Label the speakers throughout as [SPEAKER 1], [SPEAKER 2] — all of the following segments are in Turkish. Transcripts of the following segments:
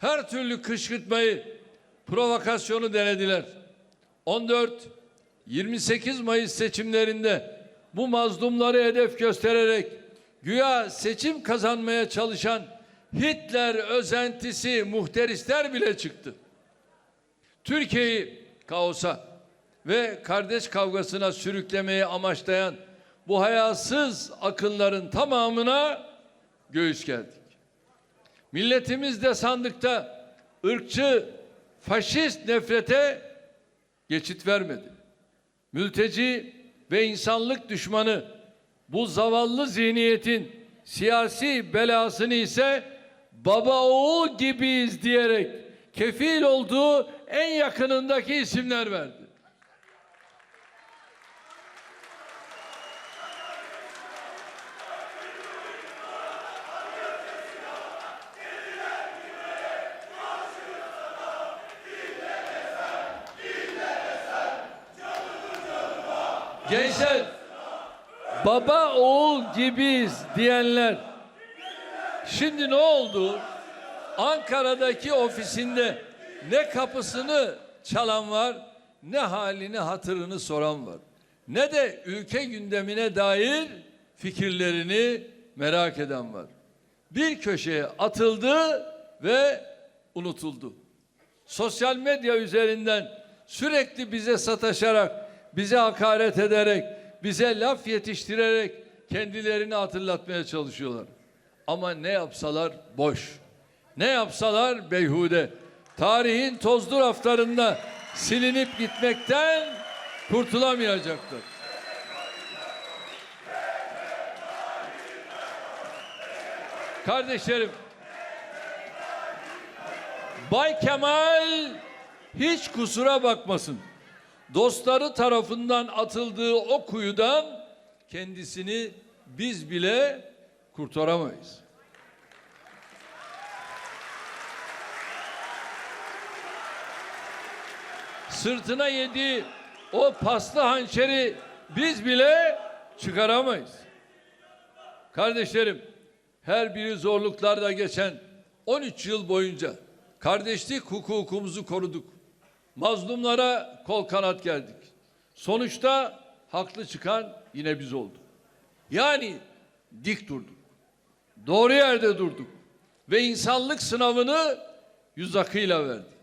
[SPEAKER 1] Her türlü kışkırtmayı, provokasyonu denediler. 14 28 Mayıs seçimlerinde bu mazlumları hedef göstererek güya seçim kazanmaya çalışan Hitler özentisi muhteristler bile çıktı. Türkiye'yi kaosa ve kardeş kavgasına sürüklemeyi amaçlayan bu hayasız akınların tamamına göğüs gerdik. Milletimiz de sandıkta ırkçı, faşist nefrete geçit vermedi. Mülteci ve insanlık düşmanı bu zavallı zihniyetin siyasi belasını ise baba oğul gibiyiz diyerek kefil olduğu en yakınındaki isimler verdi. Gençler baba oğul gibiyiz diyenler şimdi ne oldu? Ankara'daki ofisinde ne kapısını çalan var ne halini hatırını soran var. Ne de ülke gündemine dair fikirlerini merak eden var. Bir köşeye atıldı ve unutuldu. Sosyal medya üzerinden sürekli bize sataşarak, bize hakaret ederek, bize laf yetiştirerek kendilerini hatırlatmaya çalışıyorlar. Ama ne yapsalar boş. Ne yapsalar beyhude. Tarihin tozlu raflarında silinip gitmekten kurtulamayacaklar. Kardeşlerim, Bay Kemal hiç kusura bakmasın. Dostları tarafından atıldığı o kuyudan kendisini biz bile kurtaramayız. Sırtına yediği o paslı hançeri biz bile çıkaramayız. Kardeşlerim, her biri zorluklarda geçen 13 yıl boyunca kardeşlik hukukumuzu koruduk. Mazlumlara kol kanat geldik. Sonuçta haklı çıkan yine biz olduk. Yani dik durduk. Doğru yerde durduk. Ve insanlık sınavını yüz akıyla verdik.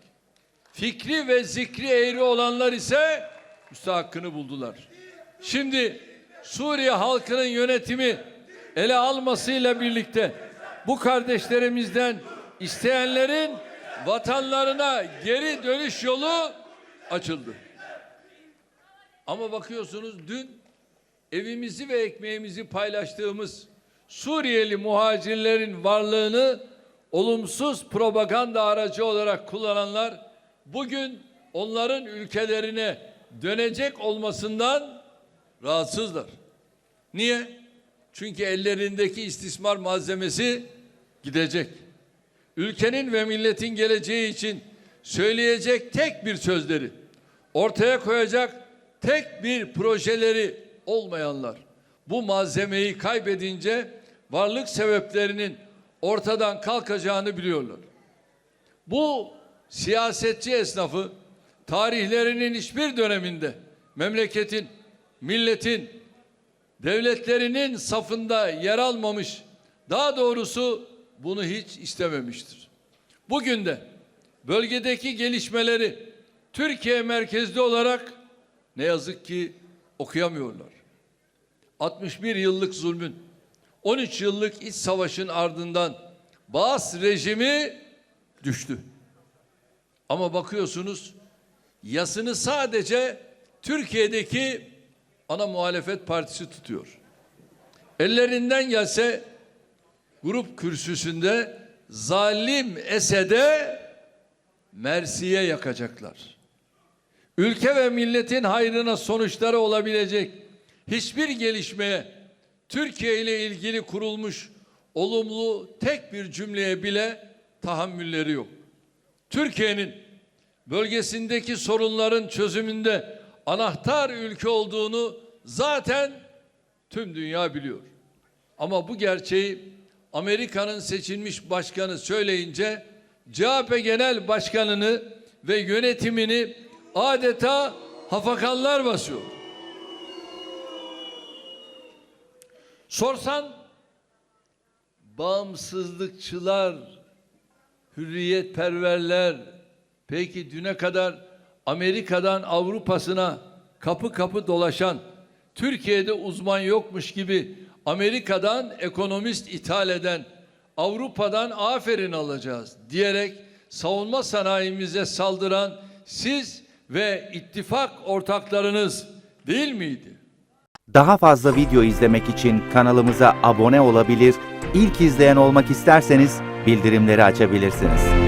[SPEAKER 1] Fikri ve zikri eğri olanlar ise müstahakkını buldular. Şimdi Suriye halkının yönetimi ele almasıyla birlikte bu kardeşlerimizden isteyenlerin vatanlarına geri dönüş yolu açıldı. Ama bakıyorsunuz dün evimizi ve ekmeğimizi paylaştığımız Suriyeli muhacirlerin varlığını olumsuz propaganda aracı olarak kullananlar bugün onların ülkelerine dönecek olmasından rahatsızlar. Niye? Çünkü ellerindeki istismar malzemesi gidecek. Ülkenin ve milletin geleceği için söyleyecek tek bir sözleri, ortaya koyacak tek bir projeleri olmayanlar bu malzemeyi kaybedince varlık sebeplerinin ortadan kalkacağını biliyorlar. Bu siyasetçi esnafı tarihlerinin hiçbir döneminde memleketin, milletin, devletlerinin safında yer almamış, daha doğrusu bunu hiç istememiştir. Bugün de bölgedeki gelişmeleri Türkiye merkezli olarak ne yazık ki okuyamıyorlar. 61 yıllık zulmün, 13 yıllık iç savaşın ardından Baas rejimi düştü. Ama bakıyorsunuz yasını sadece Türkiye'deki ana muhalefet partisi tutuyor. Ellerinden gelse grup kürsüsünde zalim Esed'e Mersi'ye yakacaklar. Ülke ve milletin hayrına sonuçları olabilecek hiçbir gelişmeye Türkiye ile ilgili kurulmuş olumlu tek bir cümleye bile tahammülleri yok. Türkiye'nin bölgesindeki sorunların çözümünde anahtar ülke olduğunu zaten tüm dünya biliyor. Ama bu gerçeği Amerika'nın seçilmiş başkanı söyleyince CHP Genel Başkanı'nı ve yönetimini adeta hafakanlar basıyor. Sorsan bağımsızlıkçılar, hürriyetperverler, peki düne kadar Amerika'dan Avrupa'sına kapı kapı dolaşan, Türkiye'de uzman yokmuş gibi Amerika'dan ekonomist ithal eden, Avrupa'dan aferin alacağız diyerek savunma sanayimize saldıran siz ve ittifak ortaklarınız değil miydi?
[SPEAKER 2] Daha fazla video izlemek için kanalımıza abone olabilir, ilk izleyen olmak isterseniz bildirimleri açabilirsiniz.